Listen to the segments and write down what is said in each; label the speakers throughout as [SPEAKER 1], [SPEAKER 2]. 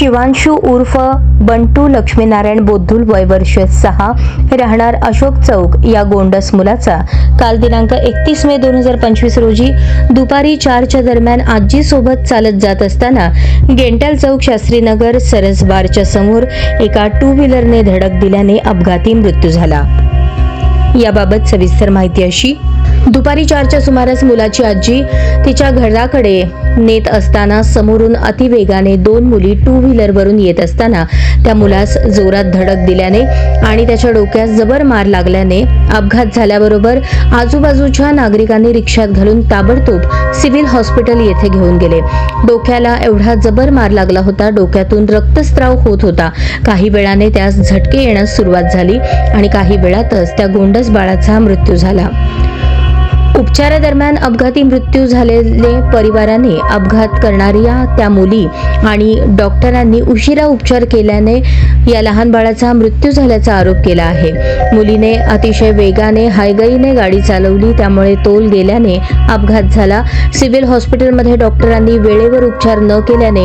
[SPEAKER 1] शिवांशू उर्फ बंटू लक्ष्मीनारायण बोद्धुल वय वर्ष सहा राहणार अशोक चौक या गोंडस मुलाचा काल दिनांक एकतीस मे दोन हजार पंचवीस रोजी दुपारी चारच्या दरम्यान आजीसोबत चालत जात असताना गेंटल चौक शास्त्रीनगर सरसबारच्या समोर एका टू व्हीलरने धडक दिल्याने अपघाती मृत्यू झाला. याबाबत सविस्तर माहिती अशी दुपारी चारच्या सुमारास मुलाची आजी तिच्या घराकडे नेत असताना समोरून अतिवेगाने दोन मुली टू व्हीलरवरून येत असताना त्या मुलास जोरात धडक दिल्याने आणि त्याच्या डोक्यात जबर मार लागल्याने अपघात झाल्याबरोबर आजूबाजूच्या नागरिकांनी रिक्षात घालून ताबडतोब सिव्हिल हॉस्पिटल येथे घेऊन गेले. डोक्याला एवढा जबर मार लागला होता डोक्यातून रक्तस्त्राव होत होता. काही वेळाने त्यास झटके येण्यास सुरुवात झाली आणि काही वेळातच त्या गोंडस बाळाचा मृत्यू झाला. उपचारादरम्यान अपघाती मृत्यू झालेले परिवाराने अपघात करणाऱ्या त्या मुली आणि डॉक्टरांनी उशिरा उपचार केल्याने या लहान बाळाचा मृत्यू झाल्याचा आरोप केला आहे. मुलीने अतिशय वेगाने हायगईने गाडी चालवली त्यामुळे तोल गेल्याने अपघात झाला. सिव्हिल हॉस्पिटलमध्ये डॉक्टरांनी वेळेवर उपचार न केल्याने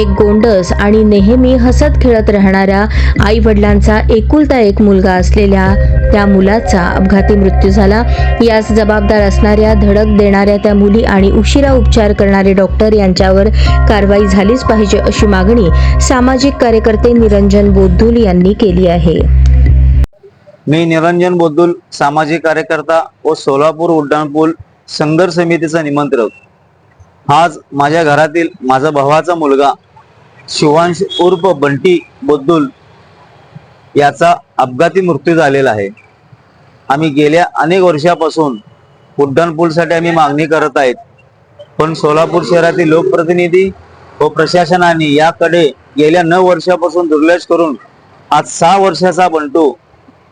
[SPEAKER 1] एक गोंडस आणि नेहमी हसत खेळत राहणाऱ्या आई वडिलांचा एकुलता एक मुलगा असलेल्या त्या मुलाचा अपघाती मृत्यू झाला. यास जबाबदार असणाऱ्या धडक देणाऱ्या त्या मुली आणि उशिरा उपचार करणारे डॉक्टर यांच्यावर कारवाई झालीच पाहिजे अशी मागणी सामाजिक कार्यकर्ते निरंजन बोद्धुल यांनी केली आहे.
[SPEAKER 2] मी निरंजन बोद्धुल सामाजिक कार्यकर्ता व सोलापूर उड्डाणपूल संघर्ष समितीचा निमंत्रक. आज माझ्या घरातील माझा भावाचा मुलगा शिवांश उर्फ बंटी बोद्दुल याचा अपघाती मृत्यू झालेला आहे. आम्ही गेल्या अनेक वर्षापासून उड्डाणपूलसाठी आम्ही मागणी करत आहेत. पण सोलापूर शहरातील लोकप्रतिनिधी व प्रशासनाने याकडे गेल्या नऊ वर्षापासून दुर्लक्ष करून आज सहा वर्षाचा बंटू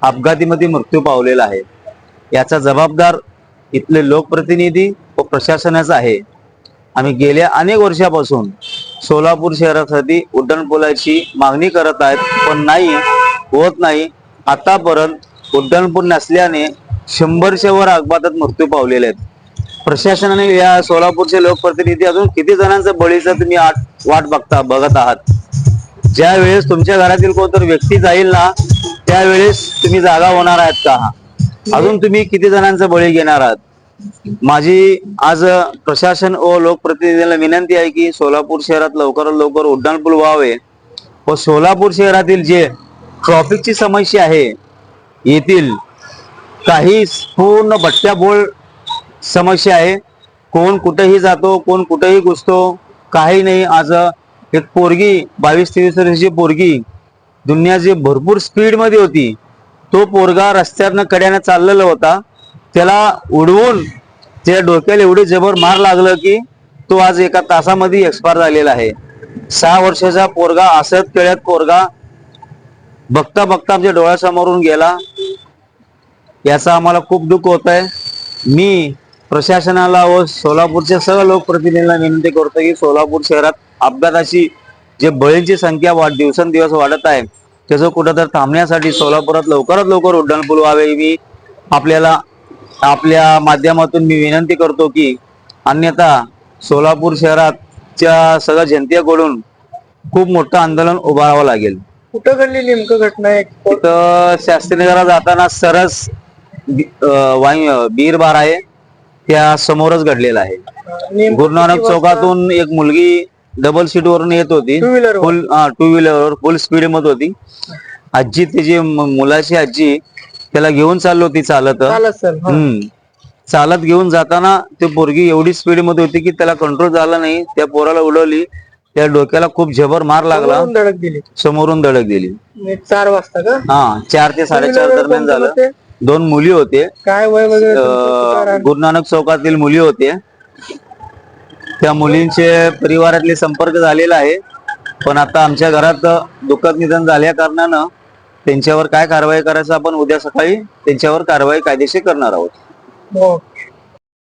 [SPEAKER 2] अपघातीमध्ये मृत्यू पावलेला आहे. याचा जबाबदार इथले लोकप्रतिनिधी व प्रशासनाचा आहे. आम्ही गेल्या अनेक वर्षापासून सोलापूर शहरासाठी उड्डाणपुलाची मागणी करत आहेत पण नाही होत नाही. आतापर्यंत उड्डाणपूर नसल्याने शंभरशेवर वर अपघातात मृत्यू पावलेले आहेत. प्रशासनाने या सोलापूरचे लोकप्रतिनिधी अजून किती जणांचा बळीचा तुम्ही वाट बघता बघत आहात? ज्या वेळेस तुमच्या घरातील कोणतरी व्यक्ती जाईल ना त्यावेळेस तुम्ही जागा होणार आहात का? अजून तुम्ही किती जणांचा बळी घेणार आहात? माझी आज प्रशासन व लोकप्रतिनिधींना विनंती आहे की सोलापूर शहरात लवकरात लवकर उड्डाणपूल व्हावे व सोलापूर शहरातील जे ट्रॉफिकची समस्या आहे येथील काही पूर्ण भट्ट्याबोळ समस्या आहे. कोण कुठेही जातो कोण कुठेही घुसतो काही नाही. आज एक पोरगी बावीस तेवीस वर्षाची पोरगी दुनियाची भरपूर स्पीडमध्ये होती तो पोरगा रस्त्यानं कड्यानं चाललेला होता. त्याला उडवून त्या डोक्याला एवढी जबर मार लागलं की तो आज एका तासामध्ये एक्सपायर झालेला आहे. सहा वर्षाचा पोरगा असत केळ्यात पोरगा बघता बघता आमच्या डोळ्यासमोरून गेला. याचा आम्हाला खूप दुःख होत आहे मी प्रशासनाला व सोलापूरच्या सर्व लोकप्रतिनिधींना विनंती करतो की सोलापूर शहरात अपघाताची जे बळींची संख्या वाढ दिवसेंदिवस वाढत आहे त्याचं कुठंतरी थांबण्यासाठी सोलापुरात लवकरात लवकर उड्डाणपूल व्हावे मी आपल्याला आपल्या माध्यमातून मी विनंती करतो की अन्यथा सोलापूर शहराच्या सगळ्या जनतेकडून खूप मोठं आंदोलन उभारावं लागेल.
[SPEAKER 3] कुठं घडली नेमकं घटना? आहे
[SPEAKER 2] तिथं शास्त्रीनगरात जाताना सरस वाई बीर बार आहे. त्या समोरच घडलेला आहे.
[SPEAKER 3] नेमकं
[SPEAKER 2] गुरु नानक चौकातून एक मुलगी डबल सीट वरून येत होती. फुल टू व्हीलर फुल स्पीडमध्ये होती. आजी तिची मुलाची आजी त्याला घेऊन चालली होती चालत.
[SPEAKER 3] चालत सर
[SPEAKER 2] हम्म. चालत घेऊन जाताना ती पोरगी एवढी स्पीडमध्ये होती की त्याला कंट्रोल झाला नाही. त्या पोराला उडवली. त्या डोक्याला खूप जबर मार लागला.
[SPEAKER 3] धडक दिली.
[SPEAKER 2] समोरून धडक दिली.
[SPEAKER 3] आणि चार वाजता का?
[SPEAKER 2] हा चार ते साडेचार दरम्यान झालं? दोन मुली होते.
[SPEAKER 3] काय वय वगैरे तुमचं?
[SPEAKER 2] अं? गुरु नानक चौकातील मुली होते. त्या मुलींचे परिवारातले संपर्क झालेला आहे. पण आता आमच्या घरात दुःखद निधन झाल्या कारणानं त्यांच्यावर काय कारवाई करायचं आपण उद्या सकाळी त्यांच्यावर कारवाई कायदेशीर करणार आहोत.
[SPEAKER 3] हो.